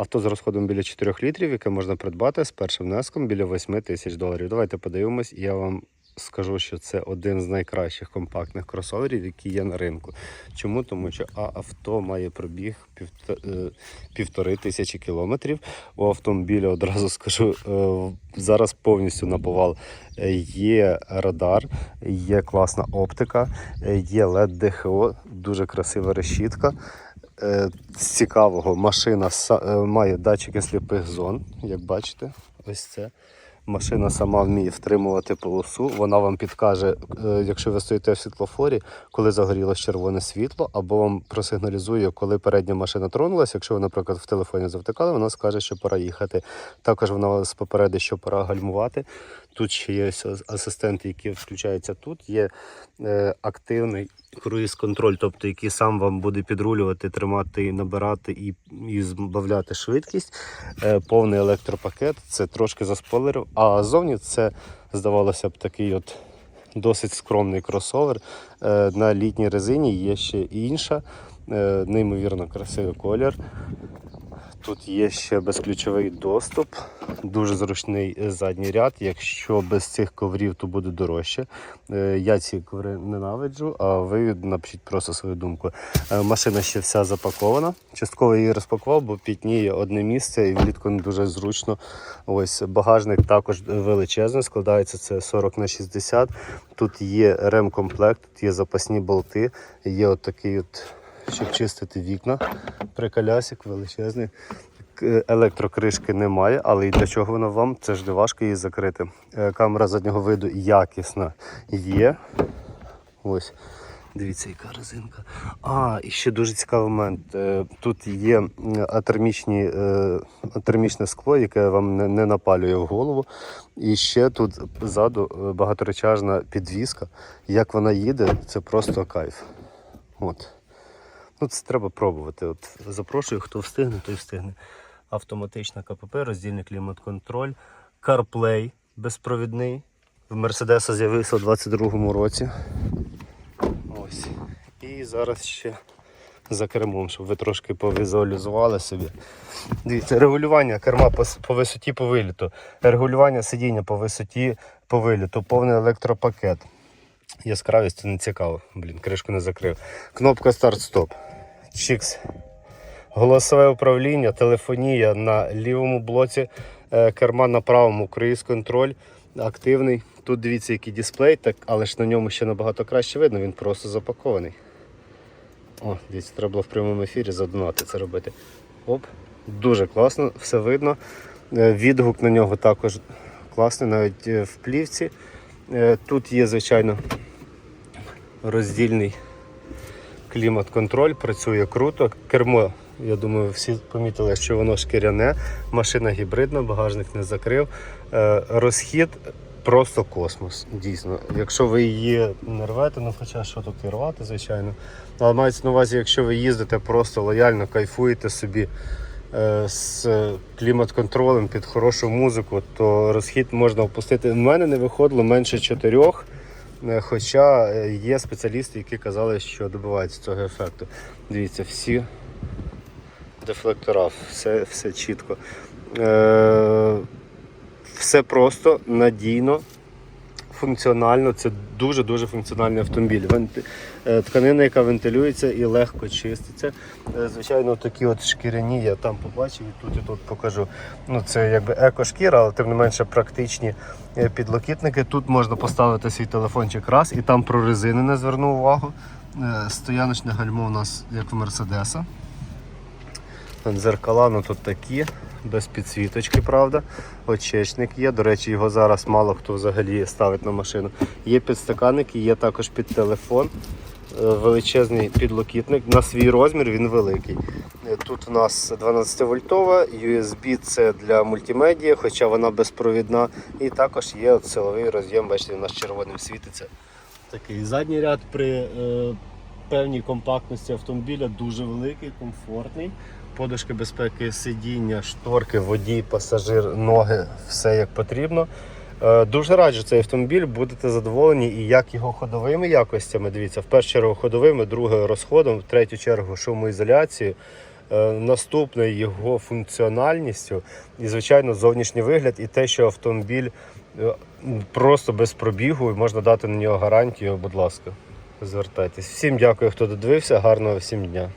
Авто з розходом біля 4 літрів, яке можна придбати з першим внеском біля 8 тисяч доларів. Давайте подивимось, я вам скажу, що це один з найкращих компактних кросоверів, які є на ринку. Чому? Тому що авто має пробіг е, півтори тисячі кілометрів. У автомобіля одразу скажу е, зараз повністю на повал. Е, Є радар, є класна оптика, є LED ДХО, дуже красива решітка. Е, З цікавого машина е, має датчики сліпих зон, як бачите, ось це. Машина сама вміє втримувати полосу. Вона вам підкаже, е, якщо ви стоїте в світлофорі, коли загорілось червоне світло, або вам просигналізує, коли передня машина тронулася. Якщо ви, наприклад, в телефоні завтикали, вона скаже, що пора їхати. Також вона вас попередить, що пора гальмувати. Тут ще є ось асистенти, які включаються тут. Є е, активний круїз-контроль, тобто який сам вам буде підрулювати, тримати, набирати і, і збавляти швидкість. Е, повний електропакет, це трошки заспойлерив. А ззовні це, здавалося б, такий от досить скромний кросовер. Е, на літній резині є ще інша, е, неймовірно красивий колір. Тут є ще безключовий доступ, дуже зручний задній ряд. Якщо без цих коврів, то буде дорожче. Е, Я ці коври ненавиджу, а ви напишіть просто свою думку. Е, Машина ще вся запакована. Частково її розпакував, бо пітніє одне місце і влітку не дуже зручно. Ось багажник також величезний, складається це 40 на 60. Тут є ремкомплект, тут є запасні болти, є от такий от щоб чистити вікна. Приколясик величезний. Електрокришки немає, але і для чого вона вам? Це ж не важко її закрити. Е, Камера заднього виду якісна є. Ось. Дивіться, яка резинка. А, і ще дуже цікавий момент. Е, Тут є атермічні, е, атермічне скло, яке вам не, напалює в голову. І ще тут ззаду багаторечажна підвіска. Як вона їде, це просто кайф. От. Ну, це треба пробувати. От запрошую, хто встигне, той встигне. Автоматична КПП, роздільний клімат-контроль, CarPlay безпровідний. В Мерседеса з'явився у 22-му році. Ось. І зараз ще за кермом, щоб ви трошки повізуалізували собі. Дивіться, регулювання керма по, по висоті по виліту, регулювання сидіння по висоті по виліту, повний електропакет. Яскравість це не цікаво. Блін, кришку не закрив. Кнопка старт-стоп. Чікс. Голосове управління, телефонія на лівому блоці, е, керма на правому, круїз-контроль активний. Тут дивіться, який дисплей, так, але ж на ньому ще набагато краще видно, він просто запакований. О, дивіться, треба було в прямому ефірі задонати це робити. Оп, дуже класно, все видно. Е, Відгук на нього також класний, навіть е, в плівці. Тут є, звичайно, роздільний клімат-контроль, працює круто. Кермо, я думаю, всі помітили, що воно шкіряне, машина гібридна, багажник не закрив. Е, Розхід просто космос, дійсно. Якщо ви її не рвете, ну хоча що тут і рвати, звичайно. Але мається на увазі, якщо ви їздите просто лояльно, кайфуєте собі е, з клімат-контролем під хорошу музику, то розхід можна опустити. У мене не виходило менше чотирьох. Е, Хоча е, є спеціалісти, які казали, що добиваються цього ефекту. Дивіться, всі дефлектора, все, все чітко. Е, все просто, надійно, функціонально. Це дуже-дуже функціональний автомобіль. Е, Тканина, яка вентилюється і легко чиститься. Е, Звичайно, такі от шкіряні я там побачив і тут і тут покажу. Ну, це якби еко-шкіра, але тим не менше практичні е, підлокітники. Тут можна поставити свій телефончик раз і там про резини не звернув увагу. Стояночне гальмо у нас як в Мерседеса. Дзеркала ну тут такі, без підсвіточки, правда. Очечник є. До речі, його зараз мало хто взагалі ставить на машину. Є підстаканники, є також під телефон. Е, Величезний підлокітник. На свій розмір він великий. Е, Тут у нас 12 вольтова, USB це для мультимедіа, хоча вона безпровідна. І також є силовий роз'єм, бачите, у нас червоним світиться. Такий задній ряд при е, певній компактності автомобіля дуже великий, комфортний. Подушки безпеки, сидіння, шторки, водій, пасажир, ноги, все як потрібно. Е, Дуже раджу цей автомобіль, будете задоволені і як його ходовими якостями. Дивіться, в першу чергу ходовими, друге розходом, в третю чергу шумоізоляцією. Е, Наступне його функціональністю і, звичайно, зовнішній вигляд, і те, що автомобіль е, просто без пробігу, і можна дати на нього гарантію, будь ласка, звертайтесь. Всім дякую, хто додивився. Гарного всім дня.